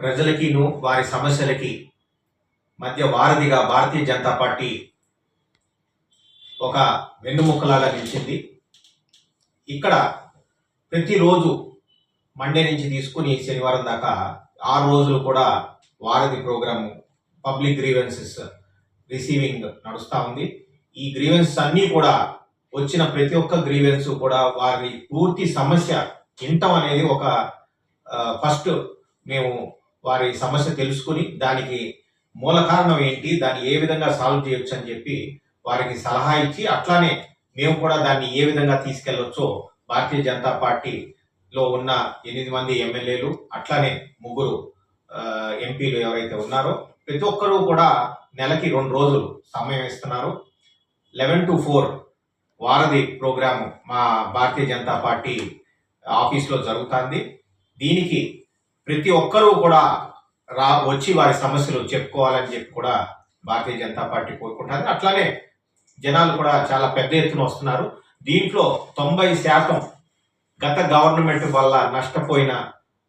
ప్రజలకిను వారి సమస్యలకి మధ్య వారధిగా భారతీయ జనతా పార్టీ ఒక వెన్నుముక్కలాగా నిలిచింది. ఇక్కడ ప్రతిరోజు మండే నుంచి తీసుకుని శనివారం దాకా ఆరు రోజులు కూడా వారధి ప్రోగ్రాము పబ్లిక్ గ్రీవెన్సెస్ రిసీవింగ్ నడుస్తూ ఉంది. ఈ గ్రీవెన్స్ అన్నీ కూడా వచ్చిన ప్రతి ఒక్క గ్రీవెన్స్ కూడా వారి పూర్తి సమస్య వింటం అనేది ఒక ఫస్ట్ మేము వారి సమస్య తెలుసుకుని దానికి మూల కారణం ఏంటి దాన్ని ఏ విధంగా సాల్వ్ చేయొచ్చు అని చెప్పి వారికి సలహా ఇచ్చి అట్లానే మేము కూడా దాన్ని ఏ విధంగా తీసుకెళ్ళొచ్చో భారతీయ జనతా పార్టీలో ఉన్న ఎనిమిది మంది ఎమ్మెల్యేలు అట్లానే ముగ్గురు ఎంపీలు ఎవరైతే ఉన్నారో ప్రతి ఒక్కరూ కూడా నెలకి రెండు రోజులు సమయం ఇస్తున్నారు. లెవెన్ టు ఫోర్ వారధి ప్రోగ్రాము మా భారతీయ జనతా పార్టీ ఆఫీస్లో జరుగుతుంది. దీనికి ప్రతి ఒక్కరూ కూడా రా వచ్చి వారి సమస్యలు చెప్పుకోవాలని చెప్పి కూడా భారతీయ జనతా పార్టీ కోరుకుంటుంది. అట్లానే జనాలు కూడా చాలా పెద్ద ఎత్తున వస్తున్నారు. దీంట్లో తొంభై శాతం గత గవర్నమెంట్ వల్ల నష్టపోయిన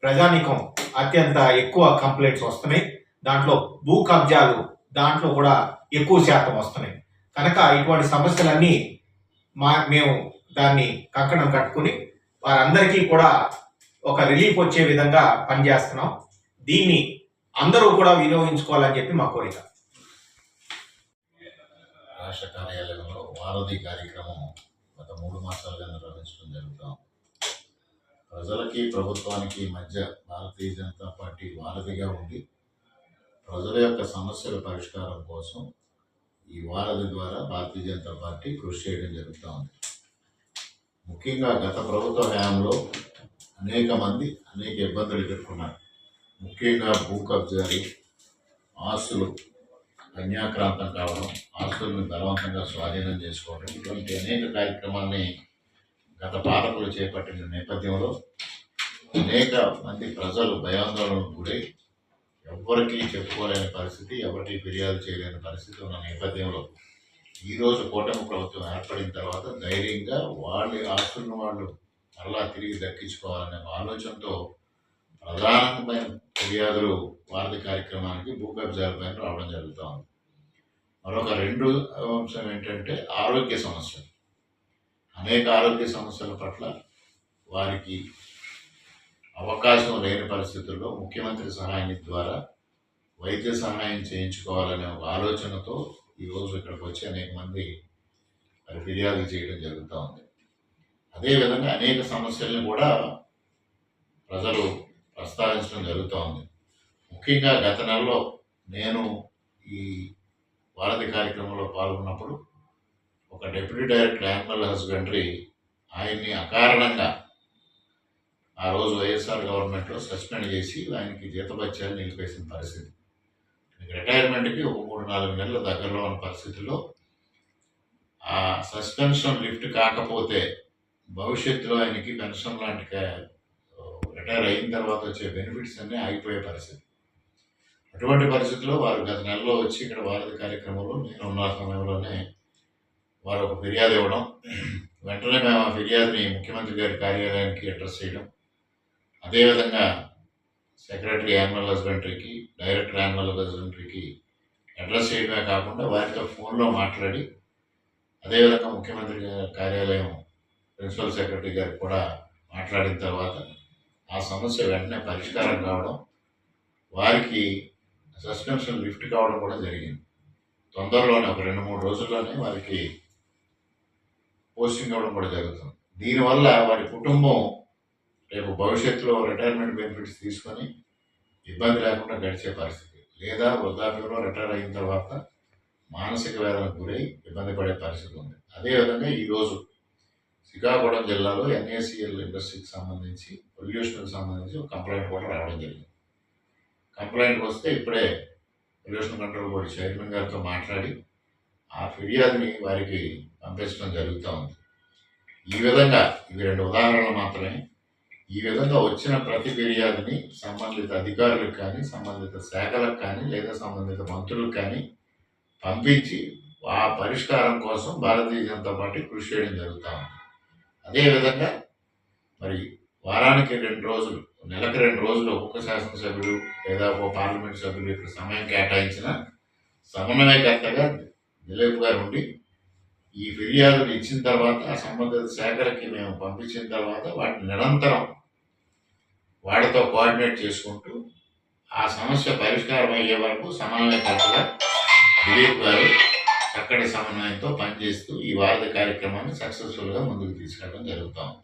ప్రజానికం అత్యంత ఎక్కువ కంప్లైంట్స్ వస్తున్నాయి. దాంట్లో భూ కబ్జాలు దాంట్లో కూడా ఎక్కువ శాతం వస్తున్నాయి. కనుక ఇటువంటి సమస్యలన్నీ మా మేము దాన్ని కంకణం కట్టుకుని వారందరికీ కూడా ఒక రిలీఫ్ వచ్చే విధంగా పనిచేస్తున్నాం. దీన్ని అందరూ కూడా వినియోగించుకోవాలని చెప్పి మా కోరిక. రాష్ట్ర కార్యాలయంలో వారధి కార్యక్రమం గత మూడు మాసాలుగా నిర్వహించడం జరుగుతాం. ప్రజలకి ప్రభుత్వానికి మధ్య భారతీయ జనతా పార్టీ వారధిగా ఉండి ప్రజల యొక్క సమస్యల పరిష్కారం కోసం ఈ వారధి ద్వారా భారతీయ జనతా పార్టీ కృషి చేయడం జరుగుతూ ఉంది. ముఖ్యంగా గత ప్రభుత్వ హయాంలో అనేక మంది అనేక ఇబ్బందులు ఎదుర్కొన్నారు. ముఖ్యంగా భూ కబ్జాలు ఆస్తులు కన్యాక్రాంతం కావడం ఆస్తులను బలవంతంగా స్వాధీనం చేసుకోవడం ఇటువంటి అనేక కార్యక్రమాల్ని గత పాలకులు చేపట్టిన నేపథ్యంలో అనేక మంది ప్రజలు భయాందోళనకు గురై ఎవ్వరికీ చెప్పుకోలేని పరిస్థితి ఎవరికీ ఫిర్యాదు చేయలేని పరిస్థితి ఉన్న నేపథ్యంలో ఈరోజు కూటమి ప్రభుత్వం ఏర్పడిన తర్వాత ధైర్యంగా వాళ్ళ ఆస్తులను వాళ్ళు మరలా తిరిగి దక్కించుకోవాలనే ఆలోచనతో ప్రధానమైన ఫిర్యాదులు వారధి కార్యక్రమానికి భూ కబ్జాలపైన రావడం జరుగుతూ ఉంది. మరొక రెండు అంశం ఏంటంటే ఆరోగ్య సమస్యలు. అనేక ఆరోగ్య సమస్యల పట్ల వారికి అవకాశం లేని పరిస్థితుల్లో ముఖ్యమంత్రి సహాయం ద్వారా వైద్య సహాయం చేయించుకోవాలనే ఒక ఆలోచనతో ఈరోజు ఇక్కడికి వచ్చి అనేక మంది ఫిర్యాదులు ఫిర్యాదు చేయడం జరుగుతూ ఉంది. అదేవిధంగా అనేక సమస్యల్ని కూడా ప్రజలు ప్రస్తావించడం జరుగుతూ ఉంది ముఖ్యంగా గత నెలలో నేను ఈ వారధి కార్యక్రమంలో పాల్గొన్నప్పుడు ఒక డిప్యూటీ డైరెక్టర్ యానిమల్ హస్బెండరీ ఆయన్ని అకారణంగా ఆ రోజు వైఎస్ఆర్ గవర్నమెంట్లో సస్పెండ్ చేసి ఆయనకి జీతభత్యాలు నిలిపేసిన పరిస్థితి. రిటైర్మెంట్కి ఒక మూడు నాలుగు నెలల దగ్గరలో ఉన్న పరిస్థితిలో ఆ సస్పెన్షన్ లిఫ్ట్ కాకపోతే భవిష్యత్తులో ఆయనకి పెన్షన్ లాంటి రిటైర్ అయిన తర్వాత వచ్చే బెనిఫిట్స్ అన్నీ ఆగిపోయే పరిస్థితి. అటువంటి పరిస్థితుల్లో వారు గత నెలలో వచ్చి ఇక్కడ వారధి కార్యక్రమంలో నేను ఉన్న సమయంలోనే వారు ఒక ఫిర్యాదు ఇవ్వడం. వెంటనే మేము ఆ ఫిర్యాదుని ముఖ్యమంత్రి గారి కార్యాలయానికి అడ్రస్ చేయడం. అదేవిధంగా సెక్రటరీ యాన్యువల్ హస్బెండరీకి డైరెక్టర్ యాన్యువల్ హస్బెండరీకి అడ్రస్ చేయడమే కాకుండా వారితో ఫోన్లో మాట్లాడి అదేవిధంగా ముఖ్యమంత్రి కార్యాలయం ప్రిన్సిపల్ సెక్రటరీ గారికి కూడా మాట్లాడిన తర్వాత ఆ సమస్య వెంటనే పరిష్కారం కావడం వారికి సస్పెన్షన్ లిఫ్ట్ కావడం కూడా జరిగింది. తొందరలోనే ఒక రెండు మూడు రోజుల్లోనే వారికి పోస్టింగ్ అవ్వడం కూడా జరుగుతుంది. దీనివల్ల వారి కుటుంబం రేపు భవిష్యత్తులో రిటైర్మెంట్ బెనిఫిట్స్ తీసుకొని ఇబ్బంది లేకుండా గడిచే పరిస్థితి. లేదా వృద్ధాప్యంలో రిటైర్ అయిన తర్వాత మానసిక వేదనకు గురై ఇబ్బంది పడే పరిస్థితి ఉంది. అదేవిధంగా ఈరోజు శ్రీకాకుళం జిల్లాలో ఎన్ఏసిఎల్ ఇండస్ట్రీకి సంబంధించి పొల్యూషన్కి సంబంధించి ఒక కంప్లైంట్ కూడా రావడం జరిగింది. కంప్లైంట్ వస్తే ఇప్పుడే పొల్యూషన్ కంట్రోల్ బోర్డు చైర్మన్ గారితో మాట్లాడి ఆ ఫిర్యాదుని వారికి పంపించడం జరుగుతూ ఉంది. ఈ విధంగా ఇవి రెండు ఉదాహరణలు మాత్రమే. ఈ విధంగా వచ్చిన ప్రతి ఫిర్యాదుని సంబంధిత అధికారులకు కానీ సంబంధిత శాఖలకు కానీ లేదా సంబంధిత మంత్రులకు కానీ పంపించి ఆ పరిష్కారం కోసం భారతీయ జనతా పార్టీ కృషి చేయడం జరుగుతూ ఉంది. అదేవిధంగా మరి వారానికి రెండు రోజులు నెలకు రెండు రోజులు ఒక్కొక్క శాసనసభ్యుడు లేదా ఒక పార్లమెంట్ సభ్యులు ఇక్కడ సమయం కేటాయించిన సమన్వయకర్తగా దిలీప్ గారు ఉండి ఈ ఫిర్యాదులు ఇచ్చిన తర్వాత ఆ సంబంధిత శాఖలకి మేము పంపించిన తర్వాత వాటిని నిరంతరం వాడితో కోఆర్డినేట్ చేసుకుంటూ ఆ సమస్య పరిష్కారం అయ్యే వరకు సమన్వయకర్తగా దిలీప్ గారు చక్కటి సమన్వయంతో పనిచేస్తూ ఈ వారధి కార్యక్రమాన్ని సక్సెస్ఫుల్గా ముందుకు తీసుకెళ్ళడం జరుగుతూ ఉంది.